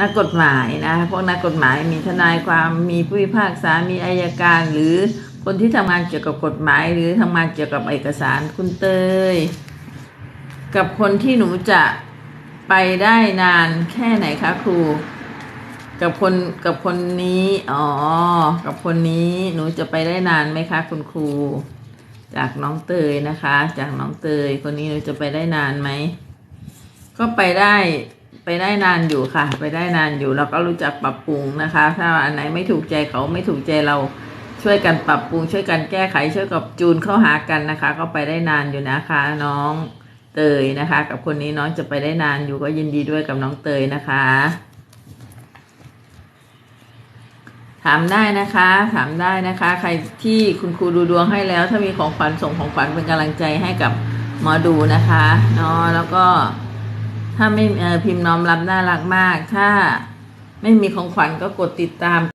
นักกฎหมายนะพวกนักกฎหมายมีทนายความมีผู้พิพากษามีอายการ หรือคนที่ทำงานเกี่ยวกับกฎหมาย หรือทำงานเกี่ยวกับเอกสารคุณเตย กับคนที่หนูจะไปได้นานแค่ไหนคะครู กับคนกับคนนี้อ๋อกับคนนี้หนูจะไปได้นานไหมคะ คุณครู จากน้องเตยนะคะ จากน้องเตย คนนี้หนูจะไปได้นานไหมก็ไปได้ ไปได้นานอยู่ค่ะ ไปได้นานอยู่เราก็รู้จักปรับปรุงนะคะ ถ้าอันไหนไม่ถูกใจเขาไม่ถูกใจเราช่วยกันปรับปรุง ช่วยกันแก้ไขช่วยกับจูนเข้าหากันนะคะ ก็ไปได้นานอยู่นะคะ น้องเตยนะคะ กับคนนี้น้องจะไปได้นานอยู่ก็ยินดีด้วยกับน้องเตยนะคะ ถามได้นะคะ ถามได้นะคะ ใครที่คุณครูดูดวงให้แล้ว ถ้ามีของขวัญส่งของขวัญเป็นกำลังใจให้กับหมอดูนะคะเนาะแล้วก็ ถ้าไม่พิมพ์น้อมรับน่ารักมาก ถ้าไม่มีของขวัญก็กดติดตาม